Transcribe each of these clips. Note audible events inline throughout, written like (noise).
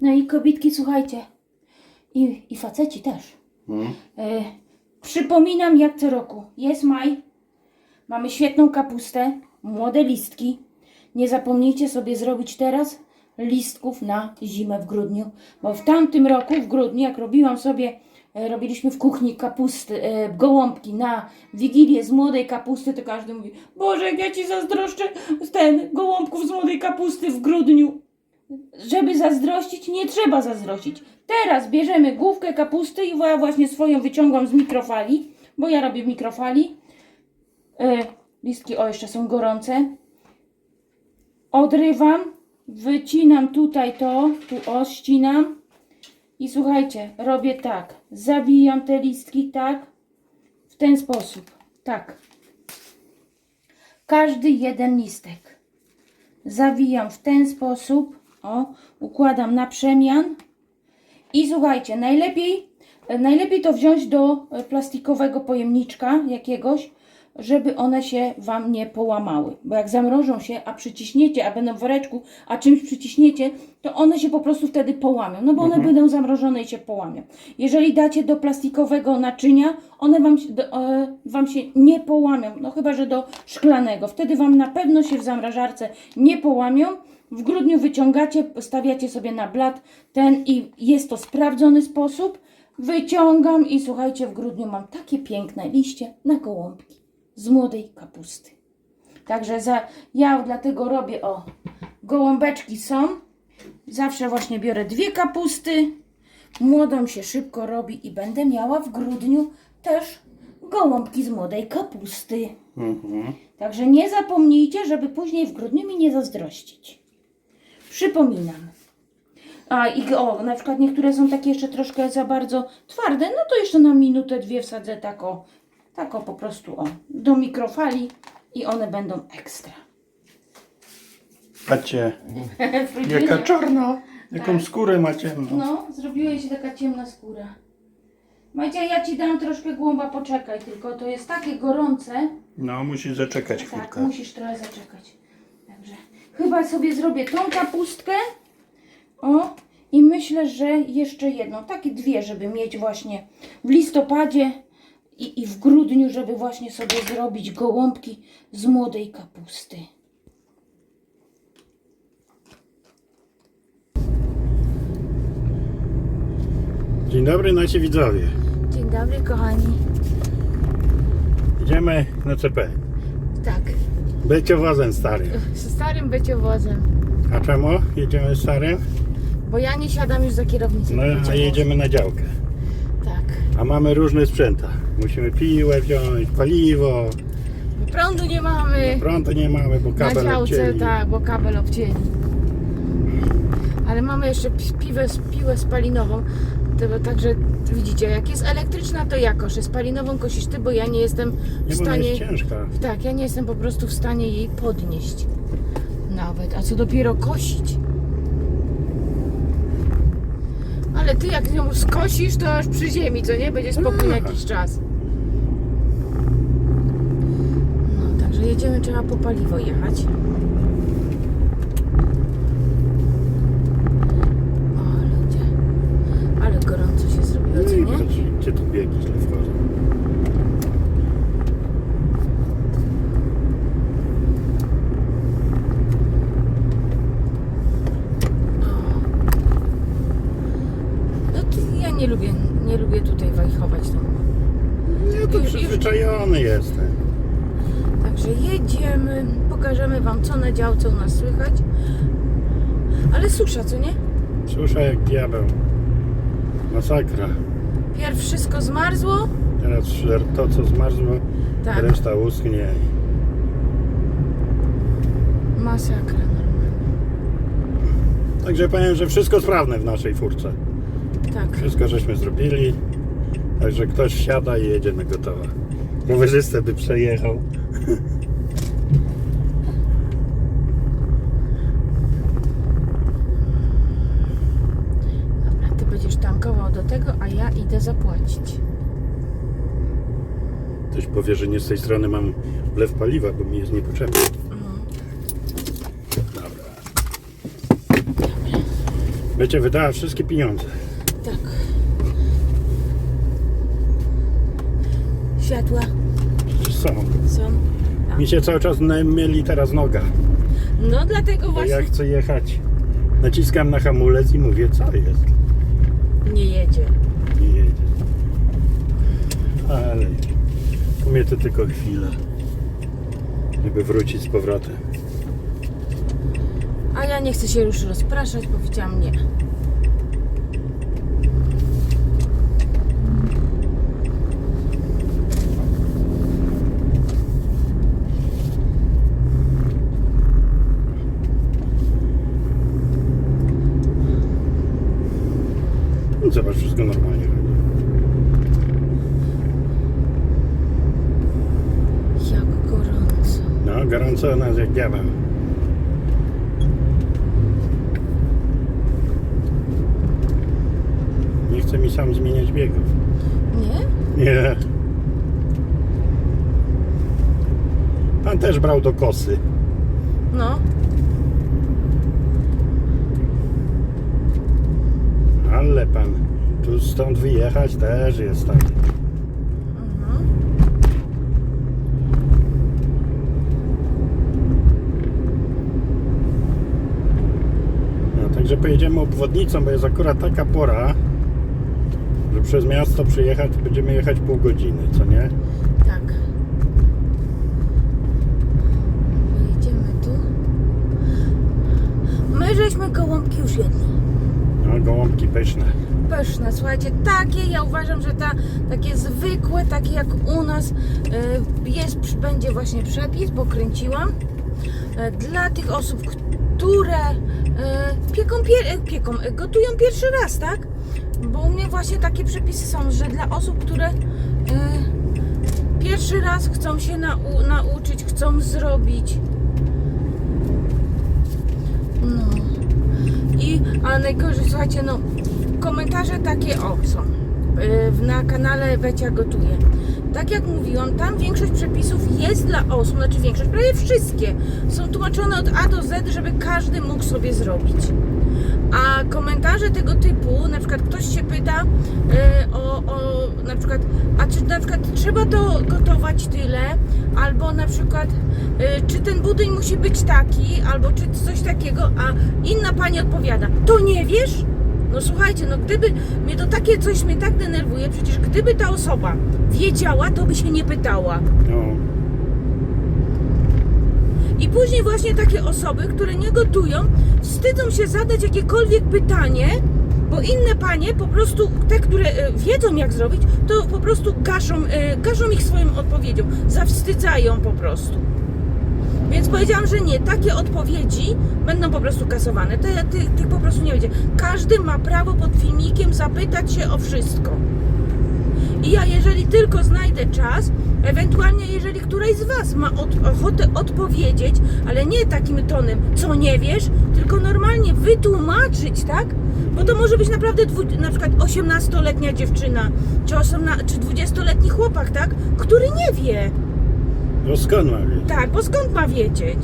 No i kobitki, słuchajcie. I, i faceci też. Mm. E, przypominam jak co roku. Jest maj. Mamy świetną kapustę. Młode listki. Nie zapomnijcie sobie zrobić teraz listków na zimę w grudniu. Bo w tamtym roku, w grudniu, jak robiłam sobie, e, robiliśmy w kuchni kapusty, e, gołąbki na wigilię z młodej kapusty, to każdy mówi, Boże, jak ja ci zazdroszczę ten gołąbków z młodej kapusty w grudniu. Żeby zazdrościć, nie trzeba zazdrościć. Teraz bierzemy główkę kapusty i ja właśnie swoją wyciągam z mikrofali, bo ja robię w mikrofali. E, listki, o jeszcze są gorące. Odrywam, wycinam tutaj to, tu o, ścinam. I słuchajcie, robię tak. Zawijam te listki tak, w ten sposób. Tak. Każdy jeden listek. Zawijam w ten sposób. O, układam na przemian. I słuchajcie, najlepiej, najlepiej to wziąć do e, plastikowego pojemniczka jakiegoś, żeby one się Wam nie połamały. Bo jak zamrożą się, a przyciśniecie, a będą w woreczku, a czymś przyciśniecie, to one się po prostu wtedy połamią. No bo one będą zamrożone i się połamią. Jeżeli dacie do plastikowego naczynia, one Wam, do, e, wam się nie połamią. No chyba, że do szklanego. Wtedy Wam na pewno się w zamrażarce nie połamią. W grudniu wyciągacie, stawiacie sobie na blat ten i jest to sprawdzony sposób. Wyciągam i słuchajcie, w grudniu mam takie piękne liście na gołąbki z młodej kapusty. Także za, ja dlatego robię o gołąbeczki są. Zawsze właśnie biorę dwie kapusty. Młodą się szybko robi i będę miała w grudniu też gołąbki z młodej kapusty. Mhm. Także nie zapomnijcie, żeby później w grudniu mi nie zazdrościć. Przypominam. A i o, na przykład niektóre są takie jeszcze troszkę za bardzo twarde, no to jeszcze na minutę, dwie wsadzę tak o, tak o po prostu o, do mikrofali i one będą ekstra. Patrzcie, (laughs) jaka czarna, jaką Tak. skórę ma ciemną. No, zrobiła się taka ciemna skóra. Macie, ja ci dam troszkę głąba, poczekaj, tylko to jest takie gorące. No, musisz zaczekać Tak, chwilkę. musisz trochę zaczekać. Chyba sobie zrobię tą kapustkę. O, i myślę, że jeszcze jedną, takie dwie, żeby mieć właśnie w listopadzie i, i w grudniu, żeby właśnie sobie zrobić gołąbki z młodej kapusty. Dzień dobry nasi widzowie. Dzień dobry, kochani. Idziemy na CP. Tak, Beciowozem starym. z starym beciowozem, A czemu jedziemy starym? bo ja nie siadam już za kierownicą. No, a jedziemy na działkę. Tak. A mamy różne sprzęta. Musimy piłę wziąć, paliwo, Bo prądu nie mamy. prądu nie mamy, bo Na kabel działce, odcięli. tak, bo kabel obcięli. Ale mamy jeszcze pi- piłę, piłę spalinową. To, także widzicie, jak jest elektryczna, to ja koszę. Spalinową kosisz ty, bo ja nie jestem w Nie, bo ona stanie. jest ciężka. Tak, ja nie jestem po prostu w stanie jej podnieść. Nawet, a co dopiero kosić. Ale ty jak ją skosisz, to aż przy ziemi, co nie? Będzie spokój na jakiś czas. No, także jedziemy, trzeba po paliwo jechać. O, ludzie. Ale gorąco się zrobiło, co No i nie? patrz, Gdzie tu biegi źle wchodzą? No ty, ja nie lubię, nie lubię tutaj wajchować tam. Ja to Już- przyzwyczajony jestem. Także jedziemy, pokażemy wam co na działce u nas słychać. Ale susza, co nie? Słyszę jak diabeł. Masakra. Pierw wszystko zmarzło. Teraz to co zmarzło, Tak, reszta uschnie. masakra. Także powiem, że wszystko sprawne w naszej furce. Tak. Wszystko żeśmy zrobili. Także ktoś wsiada i jedzie na gotowe. Rowerzystę by przejechał. Dobra, ty będziesz tankował do tego, a ja idę zapłacić. Ktoś powie, że nie z tej strony mam wlew paliwa, bo mi jest niepotrzebny. Dobra. Będzie wydała wszystkie pieniądze. Tak. Światła są. są. Mi się cały czas mieli teraz noga. No dlatego Bo właśnie ja chcę jechać. Naciskam na hamulec i mówię, co jest? nie jedzie. Nie jedzie. Ale u mnie to tylko chwila. Żeby wrócić z powrotem. A ja nie chcę się już rozpraszać, powiedziałam nie. No Zobacz, wszystko normalnie. Jak gorąco. No, gorąco nas jak diabeł. Nie chce mi sam zmieniać biegów. Nie? Nie. Pan też brał do kosy. No. Ale pan tu stąd wyjechać też jest tak. Mhm. Także pojedziemy obwodnicą, bo jest akurat taka pora, że przez miasto przyjechać będziemy jechać pół godziny, co nie? Tak. Jedziemy tu. My żeśmy gołąbki już jedli. No, gołąbki pyszne. Pyszne, słuchajcie, takie ja uważam, że ta, takie zwykłe, takie jak u nas y, jest, będzie właśnie przepis, bo kręciłam y, dla tych osób, które pieką, pier, y, pieką, y, gotują pierwszy raz, tak? Bo u mnie właśnie takie przepisy są, że dla osób, które pierwszy raz chcą się nau, nauczyć, chcą zrobić. No. I, a najgorzej, słuchajcie, no, komentarze takie o są na kanale Becia Gotuje. Tak jak mówiłam, tam większość przepisów jest dla osób, znaczy większość, prawie wszystkie są tłumaczone od A do Z, żeby każdy mógł sobie zrobić. A komentarze tego typu, na przykład ktoś się pyta yy, o, o na przykład, a czy na przykład trzeba to gotować tyle, albo na przykład yy, czy ten budyń musi być taki, albo czy coś takiego, a inna pani odpowiada, to nie wiesz? No słuchajcie, no gdyby mnie to takie coś mnie tak denerwuje, przecież gdyby ta osoba wiedziała, to by się nie pytała. No, I później właśnie takie osoby, które nie gotują, wstydzą się zadać jakiekolwiek pytanie, bo inne panie po prostu, te, które e, wiedzą jak zrobić, to po prostu gaszą, e, gaszą ich swoją odpowiedzią, zawstydzają po prostu. Więc powiedziałam, że nie, takie odpowiedzi będą po prostu kasowane. Te, ty, tych po prostu nie będzie. Każdy ma prawo pod filmikiem zapytać się o wszystko. I ja, jeżeli tylko znajdę czas, ewentualnie jeżeli któraś z Was ma od, ochotę odpowiedzieć, ale nie takim tonem, co nie wiesz, tylko normalnie wytłumaczyć, tak? Bo to może być naprawdę dwu, na przykład 18-letnia dziewczyna, czy, 18, czy 20-letni chłopak, tak? Który nie wie. No skąd mam wiedzieć? Tak, bo skąd ma wiedzieć?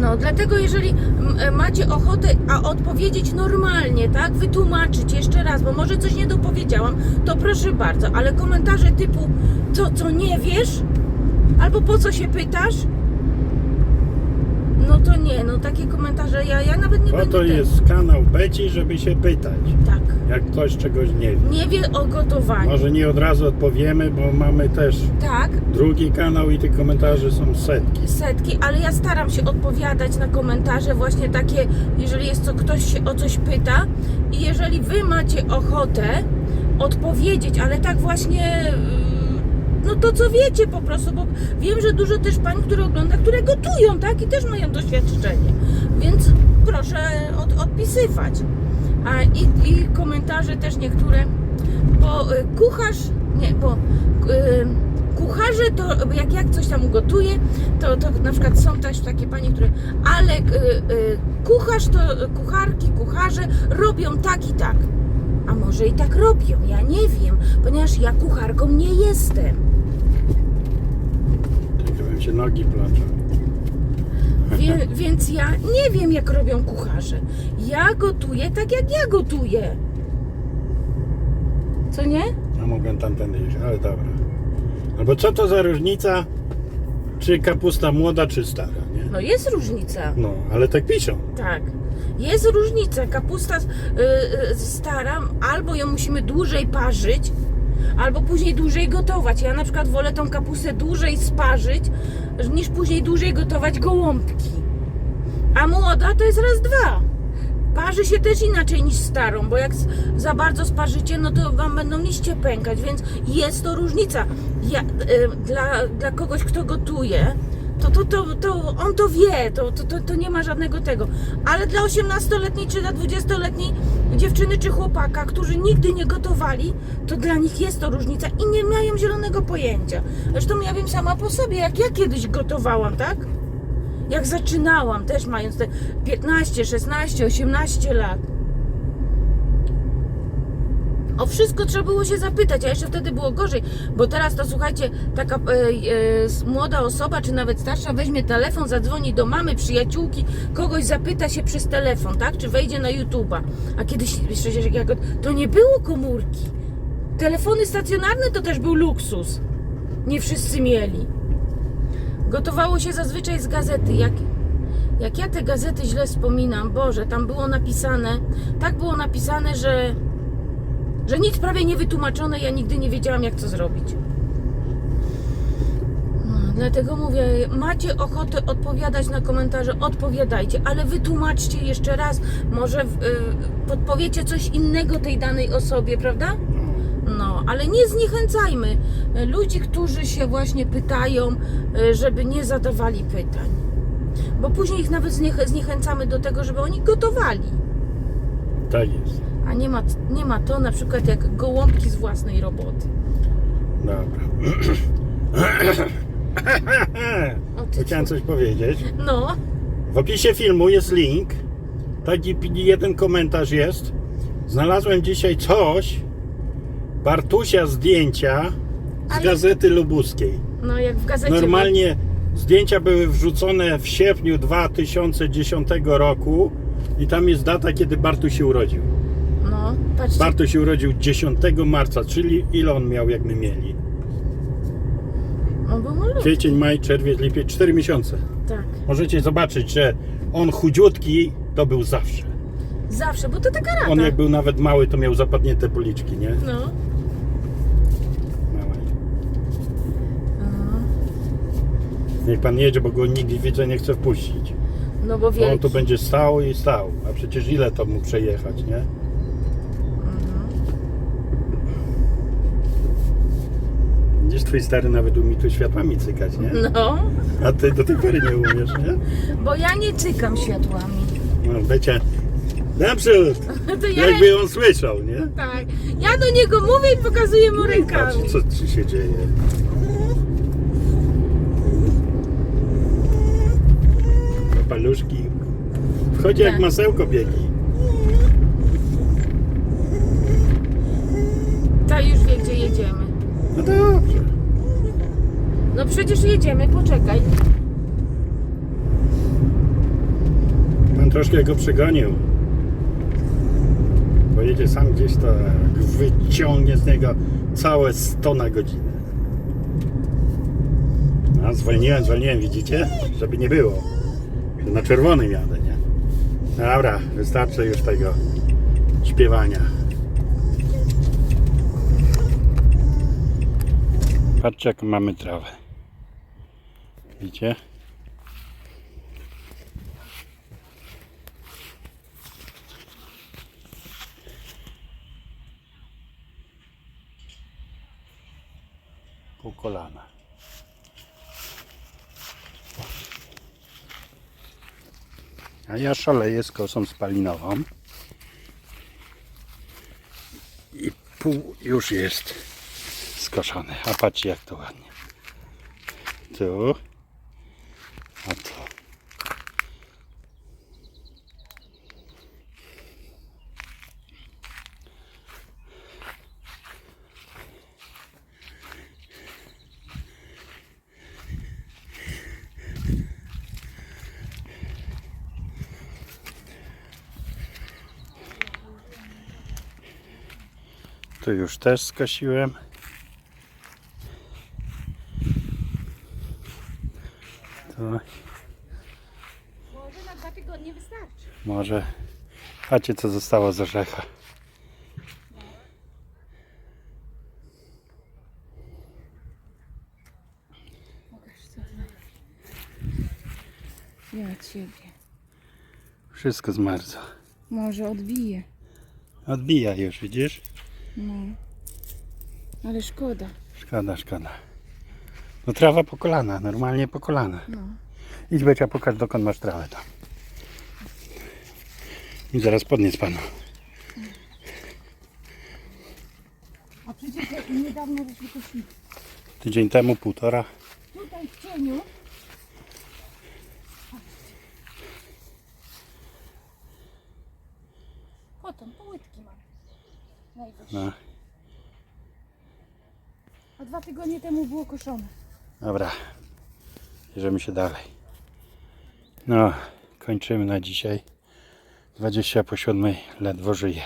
No, dlatego jeżeli e, macie ochotę a odpowiedzieć normalnie, tak, wytłumaczyć jeszcze raz, bo może coś nie dopowiedziałam, to proszę bardzo, ale komentarze typu co, co nie wiesz, albo po co się pytasz, no to nie, no takie komentarze ja, ja nawet nie Po będę... to ten- jest kanał Beci, żeby się pytać. Tak, Jak ktoś czegoś nie wie. nie wie o gotowaniu. Może nie od razu odpowiemy, bo mamy też Tak, drugi kanał i tych komentarzy są setki. setki, ale ja staram się odpowiadać na komentarze właśnie takie, jeżeli jest co ktoś się o coś pyta i jeżeli wy macie ochotę odpowiedzieć, ale tak właśnie no to co wiecie po prostu, bo wiem, że dużo też pań, które ogląda, które gotują, tak? I też mają doświadczenie. Więc proszę od, odpisywać. A i, i komentarze też niektóre, bo y, kucharz, nie, bo y, kucharze to jak jak coś tam ugotuje, to, to na przykład są też takie panie, które ale y, y, kucharz to kucharki, kucharze robią tak i tak. A może i tak robią, ja nie wiem, ponieważ ja kucharką nie jestem. Nogi placzą. Wie, więc ja nie wiem, jak robią kucharze. Ja gotuję tak, jak ja gotuję. Co nie? A mogłem tamtędy iść, ale dobra. Albo co to za różnica, czy kapusta młoda, czy stara, nie? No jest różnica. No, ale tak piszą. Tak. Jest różnica. Kapusta y, y, stara, albo ją musimy dłużej parzyć, albo później dłużej gotować. Ja na przykład wolę tą kapustę dłużej sparzyć, niż później dłużej gotować gołąbki. A młoda to jest raz dwa. Parzy się też inaczej niż starą, bo jak za bardzo sparzycie, no to wam będą liście pękać, więc jest to różnica. Ja, y, dla, dla kogoś, kto gotuje, to, to, to, to on to wie, to, to, to, to nie ma żadnego tego. Ale dla 18-letniej czy dla 20-letniej dziewczyny czy chłopaka, którzy nigdy nie gotowali, to dla nich jest to różnica i nie mają zielonego pojęcia. Zresztą ja wiem sama po sobie, jak ja kiedyś gotowałam, tak? Jak zaczynałam, też mając te 15, 16, 18 lat. O wszystko trzeba było się zapytać, a jeszcze wtedy było gorzej, bo teraz to słuchajcie, taka e, e, młoda osoba, czy nawet starsza, weźmie telefon, zadzwoni do mamy, przyjaciółki, kogoś zapyta się przez telefon, tak? Czy wejdzie na YouTube'a. A kiedyś, przecież jak to nie było komórki. Telefony stacjonarne to też był luksus. Nie wszyscy mieli. Gotowało się zazwyczaj z gazety. Jak, jak ja te gazety źle wspominam, Boże, tam było napisane, tak było napisane, że, że nic prawie nie wytłumaczone, ja nigdy nie wiedziałam, jak to zrobić. No, dlatego mówię, macie ochotę odpowiadać na komentarze, odpowiadajcie, ale wytłumaczcie jeszcze raz, może y, podpowiecie coś innego tej danej osobie, prawda? No, ale nie zniechęcajmy ludzi, którzy się właśnie pytają, e, żeby nie zadawali pytań. Bo później ich nawet zniech- zniechęcamy do tego, żeby oni gotowali. Tak jest. A nie ma, nie ma to na przykład jak gołąbki z własnej roboty. Dobra. O, ty Chciałem coś powiedzieć. No, W opisie filmu jest link. Taki jeden komentarz jest. Znalazłem dzisiaj coś. Bartusia zdjęcia z Ale- gazety lubuskiej. no jak w gazecie. Normalnie zdjęcia były wrzucone w sierpniu 2010 roku i tam jest data, kiedy Bartuś się urodził. Patrzcie. Się urodził 10 marca, czyli ile on miał, jak my mieli? On był malutki. Kwiecień, maj, czerwiec, lipiec, 4 miesiące. Tak. Możecie zobaczyć, że on chudziutki to był zawsze. Zawsze, bo to taka rada. On jak był nawet mały, to miał zapadnięte policzki, nie? No. Małe. No. Niech pan jedzie, bo go nikt widzę nie chce wpuścić. No bo Bo on tu będzie stał i stał. A przecież ile to mu przejechać, nie? Widzisz, twój stary nawet umie tu światłami cykać, nie? No, A ty do tej pory nie umiesz, nie? bo ja nie cykam światłami. No, becie. Naprzód! (laughs) To ja Jakby on słyszał, nie? Tak. Ja do niego mówię i pokazuję mu Patrz, rękami. co ci się dzieje. No, Paluszki. Wchodzi jak Tak. masełko biegi. Ta już wie, gdzie jedziemy. No dobrze. Przecież jedziemy, poczekaj. Pan troszkę go przegonił. Pojedzie sam gdzieś, to wyciągnie z niego całe 100 na godzinę. Zwolniłem, zwolniłem, widzicie? Żeby nie było. Na czerwonym jadę, nie? Dobra, wystarczy już tego śpiewania. Patrzcie, jaką mamy trawę. Widzicie? pół kolana. A ja szaleję z kosą spalinową. I pół już jest skoszone. A patrzcie jak to ładnie. Tu. No Oto. Tu już też skosiłem. Może. Patrzcie co zostało z orzecha. Ja ciebie. Wszystko zmarzło. Może odbije. Odbija już, widzisz? No. Ale szkoda. Szkoda, szkoda. No trawa po kolana, normalnie po kolana. No. Idź Becia, pokaż dokąd masz trawę tam. I zaraz podnieś panu. A przecież niedawno żeśmy poszli Tydzień temu, półtora. tutaj w cieniu. Potem połytki mam. No, A dwa tygodnie temu było koszone. dobra. Bierzemy się dalej. No, kończymy na dzisiaj. 20 po 7 ledwo żyje.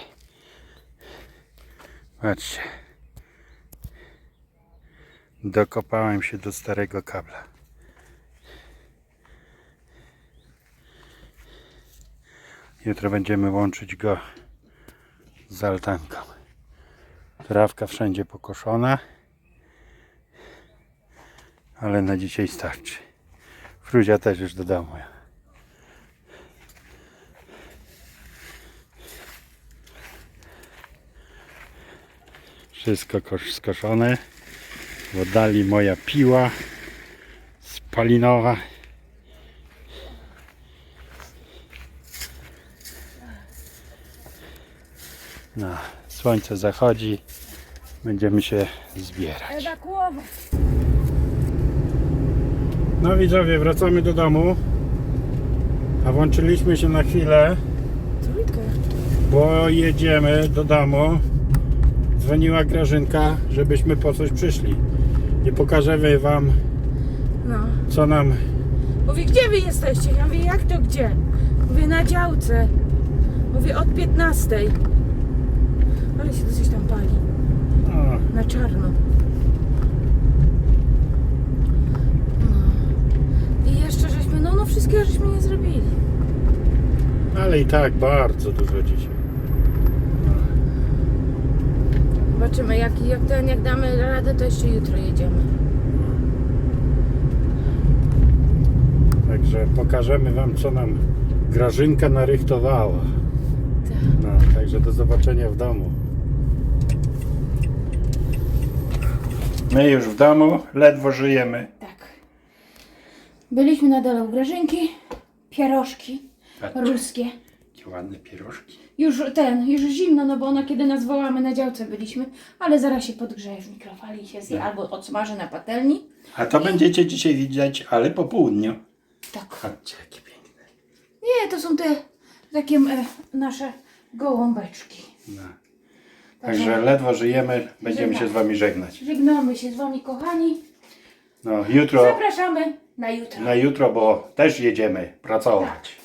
Patrzcie. Dokopałem się do starego kabla. Jutro będziemy łączyć go z altanką. Trawka wszędzie pokoszona, ale na dzisiaj starczy. Fruzia też już do domu. Wszystko kosz- skoszone. W oddali moja piła spalinowa. No, słońce zachodzi. Będziemy się zbierać. Ewakuować. No widzowie, wracamy do domu. A włączyliśmy się na chwilę, bo jedziemy do domu. Dzwoniła Grażynka, żebyśmy po coś przyszli. I pokażemy wam, No. co nam... Mówi, gdzie wy jesteście? Ja mówię, jak to gdzie? Mówię, na działce. Mówię, od 15. Ale się dosyć tam pali. O, Na czarno. No. I jeszcze żeśmy, no no wszystkiego żeśmy nie zrobili. ale i tak bardzo dużo dzisiaj. Zobaczymy, jak, jak ten, jak damy radę, to jeszcze jutro jedziemy. Także pokażemy wam, co nam Grażynka narychtowała. Tak. No, także do zobaczenia w domu. My już w domu, ledwo żyjemy. Tak. Byliśmy na dole u Grażynki. Pierożki ruskie. jakie ładne pierożki. Już ten, już zimno, no bo ona kiedy nas wołamy na działce byliśmy, ale zaraz się podgrzeje w mikrofali i się zje, albo odsmaży na patelni. A to będziecie dzisiaj widzieć, ale po południu. Tak. Patrzcie, jakie piękne. Nie, to są te takie e, nasze gołąbeczki. No. Także ledwo żyjemy, będziemy się z wami żegnać. Żegnamy się z wami, kochani. No, jutro, Zapraszamy na jutro. na jutro, bo też jedziemy pracować. Tak.